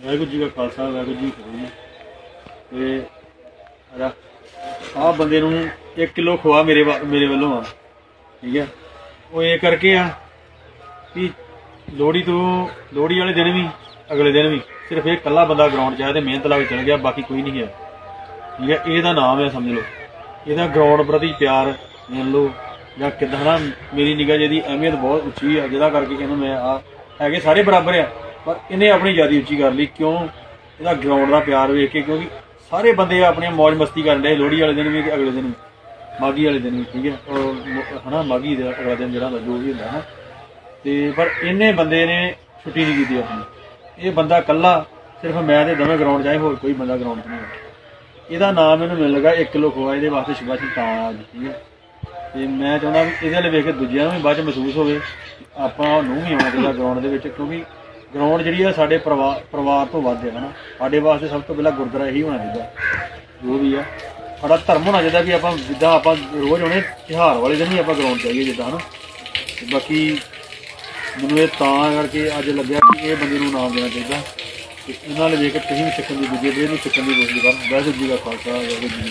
ਵਾਹਿਗੁਰੂ ਜੀ ਕਾ ਖਾਲਸਾ, ਵਾਹਿਗੁਰੂ ਜੀ ਕੀ ਫਤਿਹ। ਤੇ ਆਹ ਬੰਦੇ ਨੂੰ 1 ਕਿਲੋ ਖੋਆ ਮੇਰੇ ਵੱ- ਮੇਰੇ ਵੱਲੋਂ ਆ। ਠੀਕ ਹੈ? ਉਹ ਇਹ ਕਰਕੇ ਆ ਕਿ ਲੋਹੜੀ ਤੋਂ, ਲੋਹੜੀ ਵਾਲੇ ਦਿਨ ਵੀ, ਅਗਲੇ ਦਿਨ ਵੀ ਸਿਰਫ ਇਹ ਇਕੱਲਾ ਬੰਦਾ ਗਰਾਊਂਡ 'ਚ ਆਇਆ ਤੇ ਮਿਹਨਤ ਲਾ ਕੇ ਚਲ ਗਿਆ, ਬਾਕੀ ਕੋਈ ਨਹੀਂ ਹੈ। ਠੀਕ ਹੈ? ਇਹਦਾ ਨਾਮ ਹੈ, ਸਮਝ ਲਓ। ਇਹਦਾ ਗਰਾਊਂਡ ਪ੍ਰਤੀ ਪਿਆਰ ਮੰਨ ਲਓ ਜਾਂ ਕਿਦਾਂ ਨਾ ਮੇਰੀ ਨਿਗਾਹ ਜਿਹਦੀ ਅਹਿਮੀਅਤ ਬਹੁਤ ਉੱਚੀ ਆ, ਜਿਹਦਾ ਕਰਕੇ ਇਹਨੂੰ ਮੈਂ ਆ, ਹੈਗੇ ਸਾਰੇ ਬਰਾਬਰ ਆ। ਪਰ ਇਹਨੇ ਆਪਣੀ ਜ਼ਿਆਦਾ ਉੱਚੀ ਕਰ ਲਈ, ਕਿਉਂ? ਇਹਦਾ ਗਰਾਊਂਡ ਦਾ ਪਿਆਰ ਵੇਖ ਕੇ, ਕਿਉਂਕਿ ਸਾਰੇ ਬੰਦੇ ਆਪਣੀਆਂ ਮौज ਮਸਤੀ ਕਰਨ ਦੇ ਲੋਹੜੀ ਵਾਲੇ ਦਿਨ ਵੀ ਤੇ ਅਗਲੇ ਦਿਨ ਵੀ ਮਾਗੀ ਵਾਲੇ ਦਿਨ ਵੀ, ਠੀਕ ਹੈ? ਔਰ ਮ- ਹਨਾ ਮਾਗੀ ਦਾ ਅਗਲਾ ਦਿਨ ਜਿਹੜਾ ਹੁੰਦਾ, ਜੋ ਵੀ ਹੁੰਦਾ ਹੈ ਤੇ ਪਰ ਇਹਨੇ ਬੰਦੇ ਨੇ ਛੁੱਟੀ ਨਹੀਂ ਕੀਤੀ ਆਪਣੀ। ਇਹ ਬੰਦਾ ਇਕੱਲਾ, ਸਿਰਫ ਮੈਂ ਤੇ ਦਵੇਂ ਗਰਾਊਂਡ ਜਾਏ ਹੋਰ ਕੋਈ ਬੰਦਾ ਗਰਾਊਂਡ 'ਚ ਨਹੀਂ ਹੈ ਇਹਦਾ ਨਾਮ ਮੈਨੂੰ ਮਿਲ ਲਗਾ 1 ਕਿਲੋ ਖੋਆ ਇਹਦੇ ਵਾਸਤੇ ਸ਼ੁਭਾਸ਼ੀ ਤਾਂ ਆ ਅੱਜ ਠੀਕ ਹੈ? ਤੇ ਮੈਂ ਚਾਹੁੰਦਾ ਵੀ ਇਹਦੇ ਲਈ ਵੇਖ ਕੇ ਦੂਜਿਆਂ ਨੂੰ ਵੀ ਬਾਅਦ ਚ ਮਹਿਸੂਸ ਹੋਵੇ, ਆਪਾਂ ਨੂੰ ਵੀ ਆਉਣਾ ਚਾਹੀਦਾ ਗਰਾਊਂਡ ਦੇ ਵਿੱਚ, ਕਿਉਂਕਿ ਗਰਾਊਂਡ ਜਿਹੜੀ ਆ ਸਾਡੇ ਪਰਿਵਾਰ ਪਰਿਵਾਰ ਤੋਂ ਵੱਧ ਹੈ ਹਨਾ। ਸਾਡੇ ਵਾਸਤੇ ਸਭ ਤੋਂ ਪਹਿਲਾਂ ਗੁਰਦੁਆਰਾ ਇਹੀ ਹੋਣਾ ਚਾਹੀਦਾ। ਜੋ ਵੀ ਆ। ਸਾਡਾ ਧਰਮ ਹੋਣਾ ਚਾਹੀਦਾ ਵੀ ਆਪਾਂ ਜਿੱਦਾਂ ਆਪਾਂ ਰੋਜ਼ ਆਉਣੇ, ਤਿਉਹਾਰ ਵਾਲੇ ਦਿਨ ਹੀ ਆਪਾਂ ਗਰਾਊਂਡ ਚਾਹੀਏ ਜਿੱਦਾਂ, ਹਨਾ। ਤੇ ਬਾਕੀ ਮੈਨੂੰ ਇਹ ਤਾਂ ਕਰਕੇ ਅੱਜ ਲੱਗਿਆ ਕਿ ਇਹ ਬੰਦੇ ਨੂੰ ਨਾਮ ਦੇਣਾ ਚਾਹੀਦਾ। ਤੇ ਇਹਨਾਂ ਨੇ ਵੇਖ ਕੇ ਤੁਸੀਂ ਵੀ ਸਿੱਖਣ ਦੀ ਦੂਜੇ ਦੇ ਨੂੰ ਸਿੱਖਣ ਦੀ ਕੋਸ਼ਿਸ਼ ਕਰਨ। ਵਾਹਿਗੁਰੂ ਜੀ ਦਾ ਖਾਲਸਾ, ਵਾਹਿਗੁਰੂ ਜੀ ਕੀ